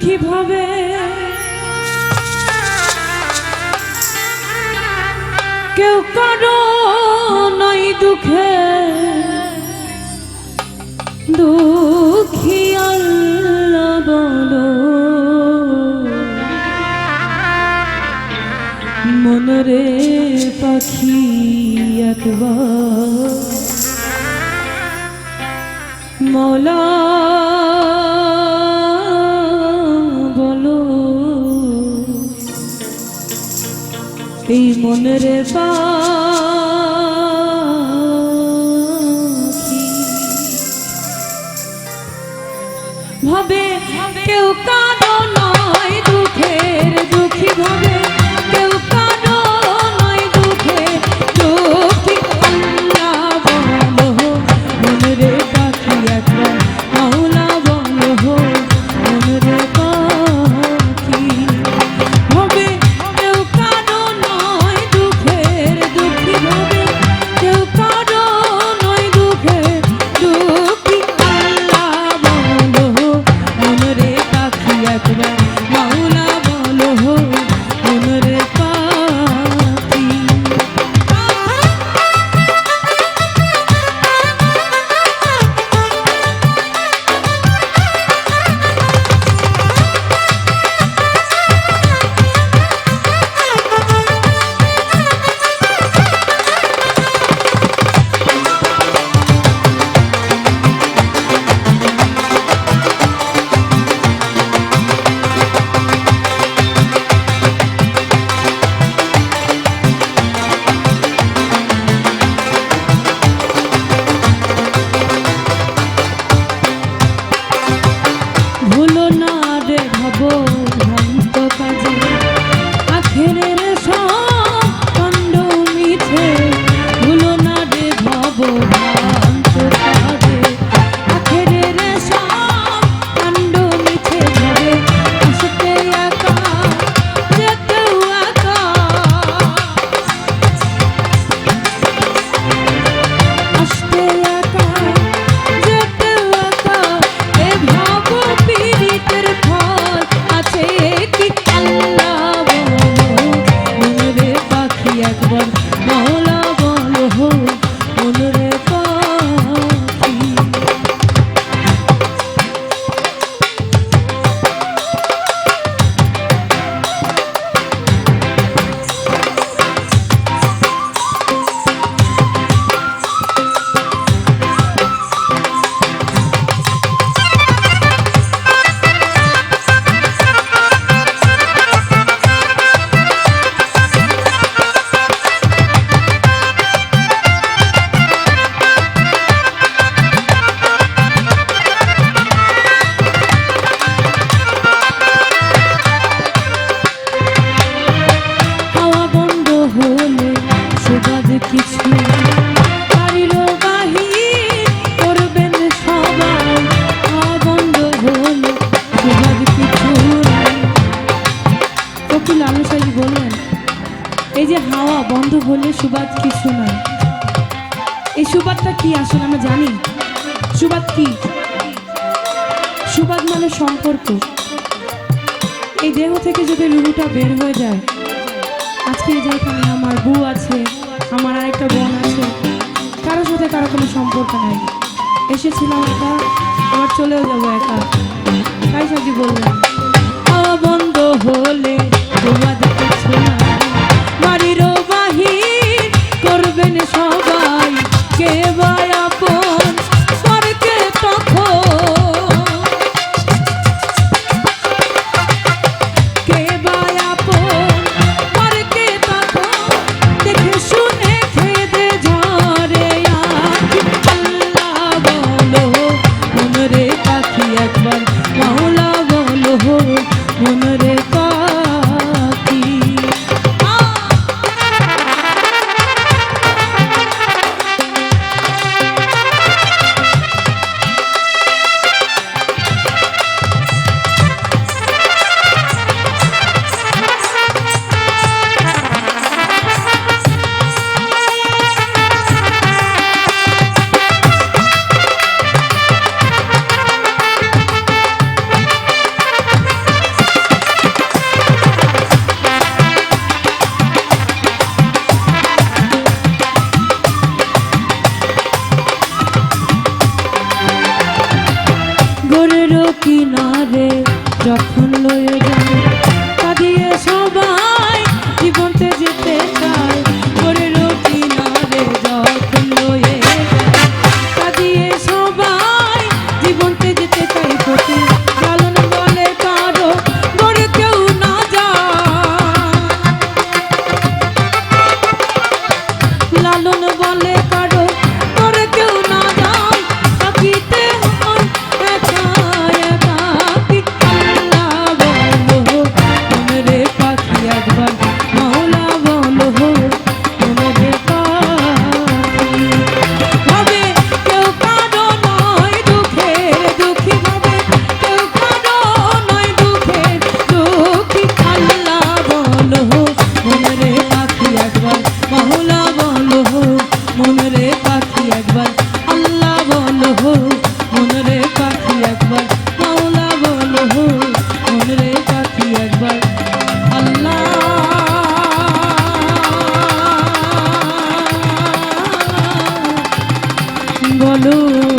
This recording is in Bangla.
দুঃখী ভাবে কেউ কারও নাই দুঃখে। দুঃখী আল্লাহ বলো। মনরে পাখি একবার। মৌলা এই মনের পাখি একবার এই যে হাওয়া বন্ধ হলে সুবাদ কিছু নয় এই সুবাদটা কি আসলে আমরা জানি? সুবাদ কি? সুবাদ মানে সম্পর্ক। এই দেহ থেকে যদি রুহুটা বের হয়ে যায় আজকে এই যে আমার বউ আছে, আমার আরেকটা বোন আছে, কারোর সাথে কারও কোনো সম্পর্ক নাই। এসেছিলাম একা আমার চলেও যাব একা। তাই সাজি বললাম বন্ধ হলে তোমাদের বাড়িরও বাহির করবেন সবাই নরে Oh.